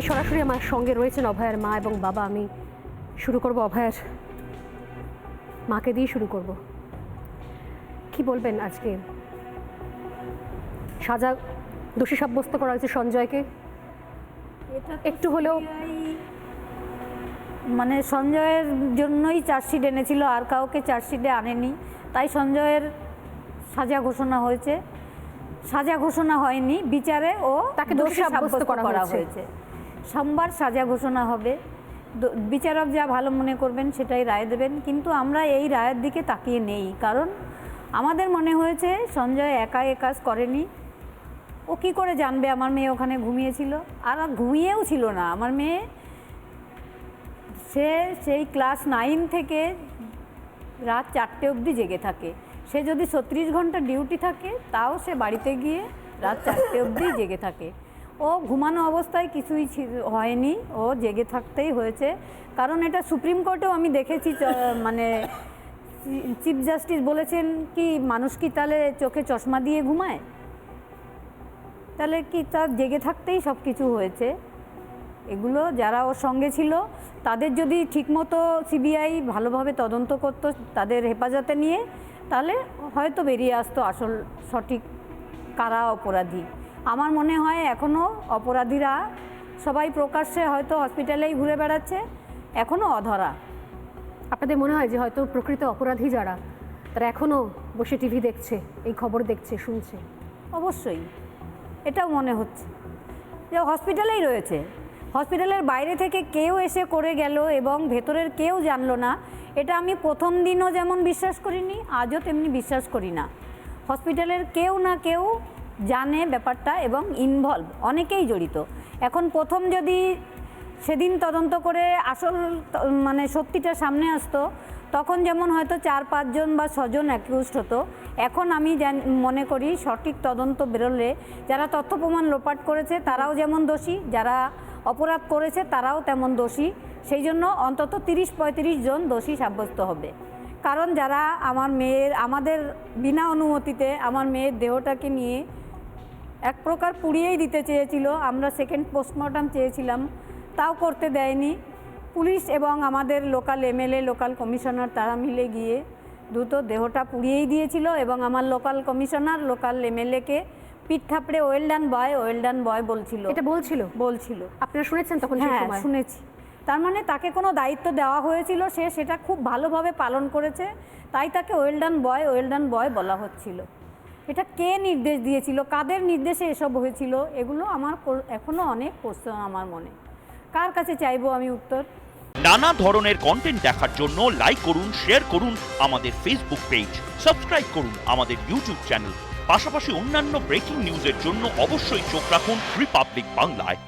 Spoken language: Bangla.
আমি সরাসরি আমার সঙ্গে রয়েছেন অভয়ার মা এবং বাবা। আমি শুরু করব অভয়ার মাকে দিয়ে শুরু করব। কি বলবেন আজকে? সাজা দোষী সাব্যস্ত করা হয়েছে সঞ্জয়কে। একটু হলেও মানে সঞ্জয়ের জন্যই চার্জশিট এনেছিল আর কাউকে চার্জশিটে আনেনি। তাই সঞ্জয়ের সাজা ঘোষণা হয়েছে। সাজা ঘোষণা হয়নি বিচারে ও তাকে দোষী সাব্যস্ত করা হয়েছে। সোমবার সাজা ঘোষণা হবে। বিচারক যা ভালো মনে করবেন সেটাই রায় দেবেন। কিন্তু আমরা এই রায়ের দিকে তাকিয়ে নেই। কারণ আমাদের মনে হয়েছে সঞ্জয় একা এ কাজ করেনি। ও কি করে জানবে আমার মেয়ে ওখানে ঘুমিয়েছিল? আর ঘুমিয়েও ছিল না। আমার মেয়ে সে সেই ক্লাস নাইন থেকে রাত চারটে অবধি জেগে থাকে। সে যদি ছত্রিশ ঘণ্টা ডিউটি থাকে, তাও সে বাড়িতে গিয়ে রাত চারটে অবধি জেগে থাকে। ও ঘুমানো অবস্থায় কিছুই হয়নি, ও জেগে থাকতেই হয়েছে। কারণ এটা সুপ্রিম কোর্টেও আমি দেখেছি মানে চিফ জাস্টিস বলেছেন কি, মানুষ কি তাহলে চোখে চশমা দিয়ে ঘুমায়? তাহলে কি তার জেগে থাকতেই সব কিছু হয়েছে? এগুলো যারা ওর সঙ্গে ছিল, তাদের যদি ঠিকমতো সিবিআই ভালোভাবে তদন্ত করতো তাদের হেফাজতে নিয়ে, তাহলে হয়তো বেরিয়ে আসতো আসল সঠিক কারা অপরাধী। আমার মনে হয় এখনও অপরাধীরা সবাই প্রকাশ্যে হয়তো হসপিটালেই ঘুরে বেড়াচ্ছে এখনও অধরা। আপনাদের মনে হয় যে হয়তো প্রকৃত অপরাধী যারা তারা এখনও বসে টিভি দেখছে এই খবর দেখছে শুনছে? অবশ্যই এটাও মনে হচ্ছে। যে হসপিটালেই রয়েছে হসপিটালের বাইরে থেকে কেউ এসে করে গেল এবং ভেতরের কেউ জানলো না এটা আমি প্রথম দিনও যেমন বিশ্বাস করিনি আজও তেমনি বিশ্বাস করি না। হসপিটালের কেউ না কেউ জানে ব্যাপারটা এবং ইনভলভ অনেকেই জড়িত। এখন প্রথম যদি সেদিন তদন্ত করে আসল মানে সত্যিটা সামনে আসতো, তখন যেমন হয়তো চার, পাঁচজন বা ছজন অ্যাকিউজড হতো, এখন আমি মনে করি সঠিক তদন্ত বেরোলে যারা তথ্য প্রমাণ লোপাট করেছে তারাও যেমন দোষী, যারা অপরাধ করেছে তারাও তেমন দোষী। সেই জন্য অন্তত তিরিশ, পঁয়ত্রিশ জন দোষী সাব্যস্ত হবে। কারণ যারা আমার মেয়ের, আমাদের বিনা অনুমতিতে আমার মেয়ের দেহটাকে নিয়ে এক প্রকার পুড়িয়েই দিতে চেয়েছিল। আমরা সেকেন্ড পোস্টমর্টম চেয়েছিলাম তাও করতে দেয়নি। পুলিশ এবং আমাদের লোকাল এমএলএ লোকাল কমিশনার তারা মিলে গিয়ে দ্রুত দেহটা পুড়িয়েই দিয়েছিল এবং আমার লোকাল কমিশনার লোকাল এমএলএকে পিঠ থাপড়ে ওয়েল ডান বয় ওয়েল ডান বয় বলছিল। এটা বলছিল? বলছিল। আপনারা শুনেছেন তখন হ্যাঁ শুনেছি। তার মানে তাকে কোনো দায়িত্ব দেওয়া হয়েছিল সে সেটা খুব ভালোভাবে পালন করেছে তাই তাকে ওয়েলডান বয় ওয়েলডান বয় বলা হচ্ছিল। এটা কে নির্দেশ দিয়েছিল? কাদের নির্দেশে এসব হয়েছিল? এগুলো আমার এখনও এখনও অনেক প্রশ্ন আমার মনে। কার কাছে চাইব আমি উত্তর? নানা ধরনের কন্টেন্ট দেখার জন্য লাইক করুন শেয়ার করুন আমাদের ফেসবুক পেজ সাবস্ক্রাইব করুন আমাদের ইউটিউব চ্যানেল পাশাপাশি অন্যান্য ব্রেকিং নিউজের জন্য অবশ্যই চোখ রাখুন রিপাবলিক বাংলায়